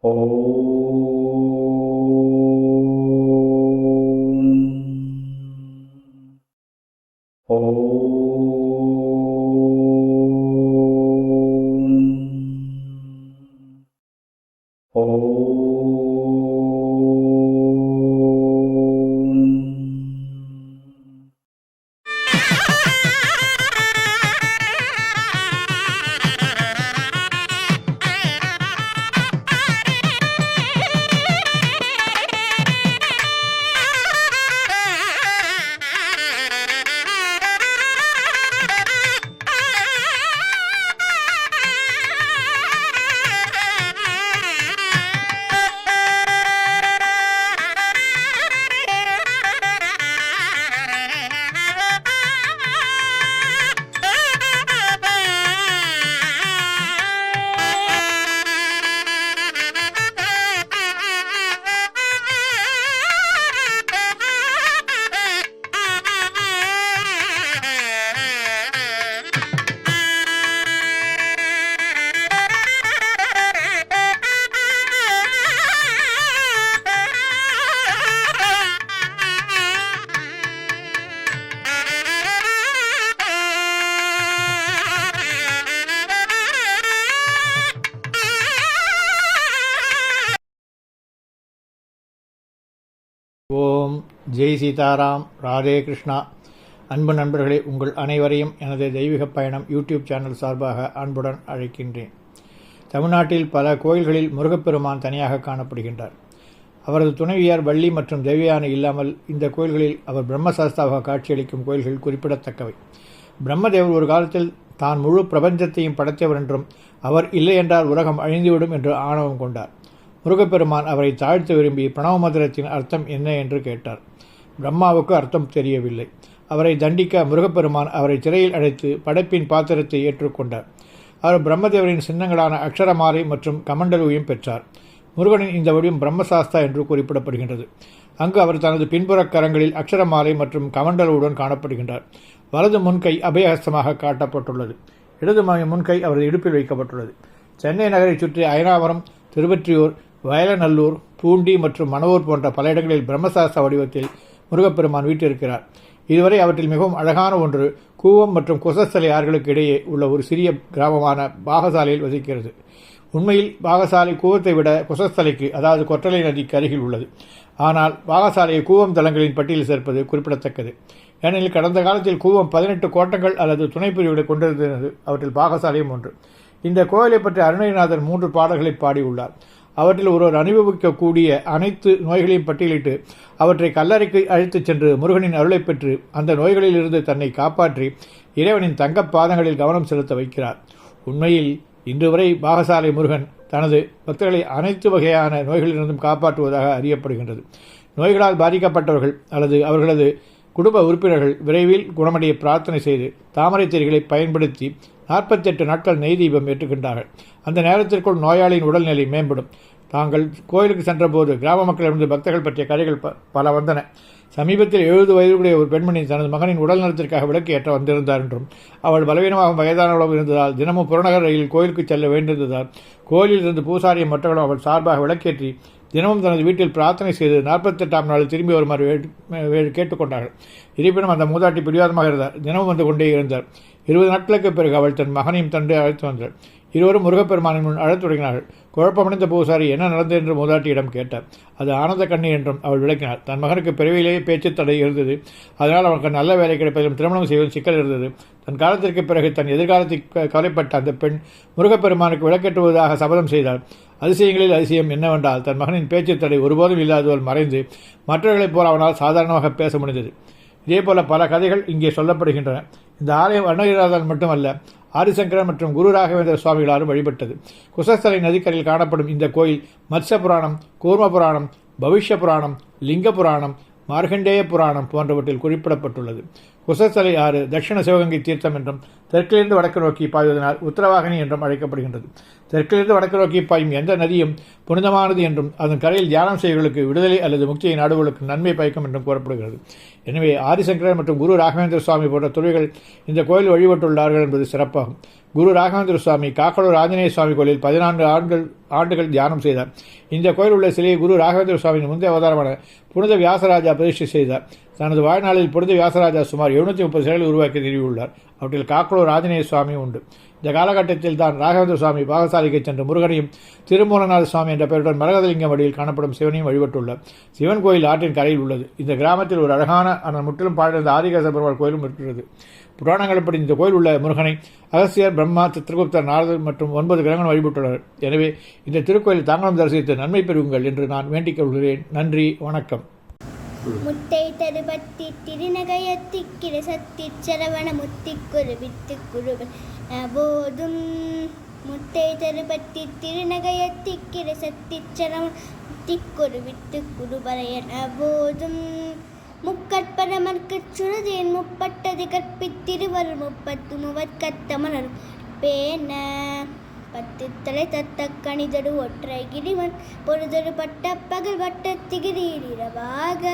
Oh. Jai Sitaram Radhe Krishna. அன்பு நண்பர்களே உங்கள் அனைவரையும் எனது தெய்வீக பயணம் யூடியூப் சேனல் சார்பாக அன்புடன் அழைக்கின்றேன். தமிழ்நாட்டில் பல கோயில்களில் முருகப்பெருமான் தனியாக காணப்படுகின்றார். அவரது துணைவியார் வள்ளி மற்றும் தேவியானை இல்லாமல் இந்த கோயில்களில் அவர் பிரம்மசாஸ்தாவாக காட்சியளிக்கும் கோயில்கள் குறிப்பிடத்தக்கவை. பிரம்மதேவர் ஒரு காலத்தில் தான் முழு பிரபஞ்சத்தையும் படைத்தவர் என்றும் அவர் இல்லை என்றால் உலகம் அழிந்துவிடும் என்று ஆணவம் கொண்டார். முருகப்பெருமான் அவரை தாழ்த்த விரும்பி பிரணவமந்திரத்தின் அர்த்தம் என்ன என்று கேட்டார். பிரம்மாவுக்கு அர்த்தம் தெரியவில்லை. அவரை தண்டிக்க முருகப்பெருமான் அவரை திரையில் அழைத்து படைப்பின் பாத்திரத்தை ஏற்றுக்கொண்டார். அவர் பிரம்மதேவரின் சின்னங்களான அக்ஷரமாலை மற்றும் கமண்டலுவையும் பெற்றார். முருகனின் இந்த வடிவம் பிரம்மசாஸ்தா என்று குறிப்பிடப்படுகின்றது. அங்கு அவர் தனது பின்புறக் கரங்களில் அக்ஷரமாலை மற்றும் கமண்டலுடன் காணப்படுகின்றார். வலது முன்கை அபயஹஸ்தமாக காட்டப்பட்டுள்ளது. இடது முன்கை அவரது இடுப்பில் வைக்கப்பட்டுள்ளது. சென்னை நகரைச் சுற்றி அயனாவரம் திருவற்றியூர் வயலநல்லூர் பூண்டி மற்றும் மணவூர் போன்ற பல இடங்களில் பிரம்மசாஸ்திர வடிவத்தில் முருகப்பெருமான் வீட்டிருக்கிறார் இதுவரை அவற்றில் மிகவும் அழகான ஒன்று கூவம் மற்றும் குசஸ்தலை ஆறுகளுக்கு இடையே உள்ள ஒரு சிறிய கிராமமான பாகசாலையில் வசிக்கிறது. உண்மையில் பாகசாலை கூவத்தை விட குசஸ்தலைக்கு அதாவது கொற்றலை நதிக்கு அருகில் உள்ளது. ஆனால் பாகசாலையை கூவம் தளங்களின் பட்டியலில் சேர்ப்பது குறிப்பிடத்தக்கது. ஏனெனில் கடந்த காலத்தில் கூவம் பதினெட்டு கோட்டங்கள் அல்லது துணைப்பிரிவுகளை கொண்டிருந்தது. அவற்றில் பாகசாலையும் ஒன்று. இந்த கோயிலை பற்றி அருணகிரிநாதர் மூன்று பாடல்களை பாடியுள்ளார். அவற்றில் ஒருவர் அனுபவிக்கக்கூடிய அனைத்து நோய்களையும் பட்டியலிட்டு அவற்றை கல்லறைக்கு அழைத்துச் சென்று முருகனின் அருளை பெற்று அந்த நோய்களிலிருந்து தன்னை காப்பாற்றி இறைவனின் தங்கப் பாதங்களில் கவனம் செலுத்த வைக்கிறார். உண்மையில் இன்று வரை பாகசாலை முருகன் தனது பக்தர்களை அனைத்து வகையான நோய்களிலிருந்தும் காப்பாற்றுவதாக அறியப்படுகின்றது. நோய்களால் பாதிக்கப்பட்டவர்கள் அல்லது அவர்களது குடும்ப உறுப்பினர்கள் விரைவில் குணமடைய பிரார்த்தனை செய்து தாமரை செடிகளை பயன்படுத்தி நாற்பத்தெட்டு நாட்கள் நெய் தீபம் ஏற்றுகின்றார்கள். அந்த நேரத்திற்குள் நோயாளியின் உடல்நிலை மேம்படும். தாங்கள் கோயிலுக்கு சென்றபோது கிராம மக்களிடமிருந்து பக்தர்கள் பற்றிய கதைகள் பல வந்தன. சமீபத்தில் எழுபது வயதுடைய ஒரு பெண்மணி தனது மகனின் உடல் நலத்திற்காக விளக்கு ஏற்ற வந்திருந்தார் என்றும் அவள் பலவீனமாக வயதானவளவு இருந்ததால் தினமும் புறநகர் ரயில் கோயிலுக்கு செல்ல வேண்டியிருந்ததால் கோயிலில் இருந்து பூசாரியும் மற்றவர்களும் அவள் சார்பாக விளக்கேற்றி தினமும் தனது வீட்டில் பிரார்த்தனை செய்து நாற்பத்தெட்டாம் நாளில் திரும்பி வருமாறு கேட்டுக்கொண்டார்கள். இருப்பினும் அந்த மூதாட்டி பிடிவாதமாக இருந்தார். தினமும் வந்து கொண்டே இருந்தார். இருபது நாட்களுக்கு பிறகு அவள் தன் மகனையும் தண்டு அழைத்து வந்தாள் இருவரும் முருகப்பெருமானின் முன் அழத் தொடங்கினார்கள். குழப்பமடைந்த பூசாரி என்ன நடந்தது? என்று மூதாட்டியிடம் கேட்டார். அது ஆனந்த கண்ணி என்றும் அவள் விளக்கினார். தன் மகனுக்கு பிறவியிலேயே பேச்சு தடை இருந்தது. அதனால் அவனுக்கு நல்ல வேலை கிடைப்பதிலும் திருமணம் செய்வதும் சிக்கல் இருந்தது. தன் காலத்திற்கு பிறகு தன் எதிர்காலத்தை கவலைப்பட்ட அந்த பெண் முருகப்பெருமானுக்கு விளக்கேற்றுவதாக சபதம் செய்தார் அதிசயங்களில் அதிசயம் என்னவென்றால் தன் மகனின் பேச்சு தடை ஒருபோதும் இல்லாதவள் மறைந்து மற்றவர்களைப் போல் அவனால் சாதாரணமாக பேச முடிந்தது. இதேபோல பல கதைகள் இங்கே சொல்லப்படுகின்றன. இந்த ஆலயம் அருணகிரிநாதன் மட்டுமல்ல ஆதிசங்கரன் மற்றும் குரு ராகவேந்திர சுவாமிகளாலும் வழிபட்டது. குசஸ்தலை நதிக்கரையில் காணப்படும் இந்த கோயில் மத்ஸ்ய புராணம் கூர்ம புராணம் பவிஷ்ய புராணம் லிங்க புராணம் மார்கண்டேய புராணம் போன்றவற்றில் குறிப்பிடப்பட்டுள்ளது. குசஸ்தலை ஆறு தட்சிண சிவகங்கை தீர்த்தம் என்றும் தெற்கிலிருந்து வடக்கு நோக்கி பாய்வதனால் உத்தரவாகினி என்றும் அழைக்கப்படுகின்றது. தெற்கிலிருந்து வடக்கு நோக்கி பாயும் எந்த நதியும் புனிதமானது என்றும் அதன் கரையில் தியானம் செய்வர்களுக்கு விடுதலை அல்லது முக்தியை நாடுகளுக்கு நன்மை பயக்கும் என்றும் கூறப்படுகிறது. எனவே ஆதிசங்கரர் மற்றும் குரு ராகவேந்திர சுவாமி போன்ற துறவிகள் இந்த கோயில் வழிபட்டுள்ளார்கள் என்பது சிறப்பாகும். குரு ராகவேந்திர சுவாமி காக்கலூர் ஆஞ்சநேய சுவாமி கோயிலில் பதினான்கு ஆண்டுகள் ஆண்டுகள் தியானம் செய்தார். இந்த கோயில் உள்ள சிலையை குரு ராகவேந்திர சுவாமியின் முந்தைய அவதாரமான புனித வியாசராஜா பிரதிஷ்டை செய்தார். தனது வாழ்நாளில் புனித வியாசராஜா சுமார் எழுநூற்றி முப்பது சிலைகள் உருவாக்கி நிறுவியுள்ளார். அவற்றில் காக்குளூர் ஆஞ்சநேய சுவாமி உண்டு. இந்த காலகட்டத்தில் தான் ராகவேந்திர சுவாமி பாகசாலைக்கு சென்று முருகனையும் திருமூலநாத சுவாமி என்ற பெயருடன் மரகதலிங்கம் வடிவில் காணப்படும் சிவனையும் வழிபட்டுள்ளார் சிவன் கோயில் ஆற்றின் கரையில் உள்ளது. இந்த கிராமத்தில் ஒரு அழகான ஆனால் முற்றிலும் பாழ்ந்த ஆதிகேச பெருமாள் கோயிலும் இருக்கிறது. புராணங்கள்படி இந்த கோயில் உள்ள முருகனை அகசியர் பிரம்மா சித்திரகுப்தர் நாரதர் மற்றும் ஒன்பது கிரகங்கள் வழிபட்டுள்ளனர். எனவே இந்த திருக்கோயில் தாங்களும் தரிசித்து நன்மை பெறுங்கள் என்று நான் வேண்டிக் கொள்கிறேன். நன்றி வணக்கம். முத்தை தருபத்தி திருநகையத்திக்கிற சத்திச் சரவண முத்திக்குரு வித்துக்குருவன் போதும் முத்தை தருபத்தி திருநகையத்திக்கிற சத்திச் சரவண முத்திக்குரு வித்துக்குருபரையன் போதும் முக்கற்பரமர்க்கச் சுரதேன் முப்பட்டது கற்பித்திருவர் முப்பத்து முவற்கத்தமலர் பேன தித்தலை தத்த கணிதடு ஒற்றை கிரிவன் பொழுதொரு பட்ட பகல் வட்ட திகிரீரவாக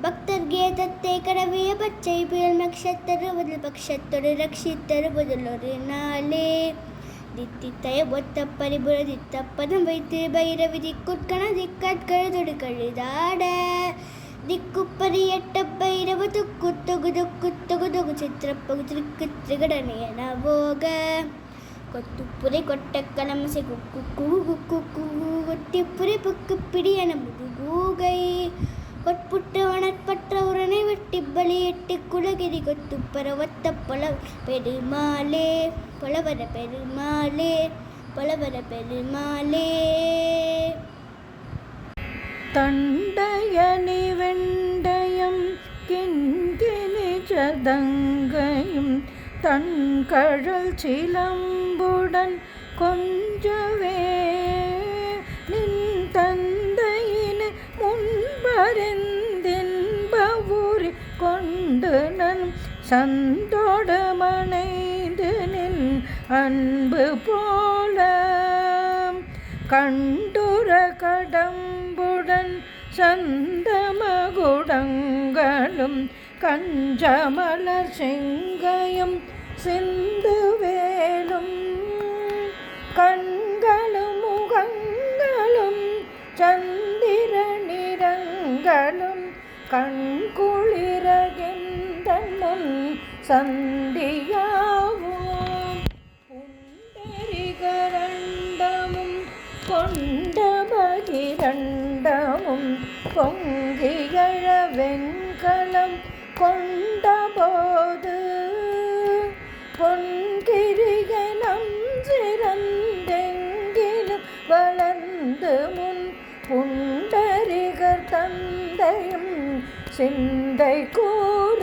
பக்தர் கேதத்தை கடவிய பச்சை புயல் நக்ஷத்தருவதில் பக்ஷத்தொரு ரட்சித்தருவதில் ஒரு நாளே. தித்தித்தய ஒத்த பரிபுர தித்தப்பதம் வைத்து பைரவி திக்குட்கண திக்கட்கழுதொடு கழுதாட. திக்குப்பரியட்ட பைரவ துக்கு தொகு தொக்கு தொகு தொகு சித்திரப்பகு திருக்கு திரிகடனையன போக. கொத்துப்புரை கொட்ட கலமசை குக்கு குகு குக்கு குகு கொட்டிப்புரை புக்கு பிடியன முதுகூகை கொட்புட்ட வனற்பற்ற உரனை வெட்டி பலியிட்டு குலகிரி கொத்து பரவத்த பல பெருமாளே. பலவர பெருமாளே பலவர பெருமாளே. தண்டயனி வெண்டயம் கிண்கிணி சதங்கையும் தன்கழல் அன்புடன் கொஞ்சவே நின் தந்தையின் முன்பறிந்தின்பவுரி கொண்டு நன் சந்தோடு மனைந்து நின் அன்பு போல கண்டுர கடம்புடன் சந்தமகுடங்களும் கஞ்சமலர் செங்கையும் சிந்து சந்தியாவும் புண்டரிகரண்டமும் கொண்ட மகிரண்டமும் பொங்கியழ வெண்கலம் கொண்ட போது பொன்கிரியனம் சிறந்தெங்கிலும் வளர்ந்து முன் புண்டரிகர் தந்தையும் சிந்தை கூற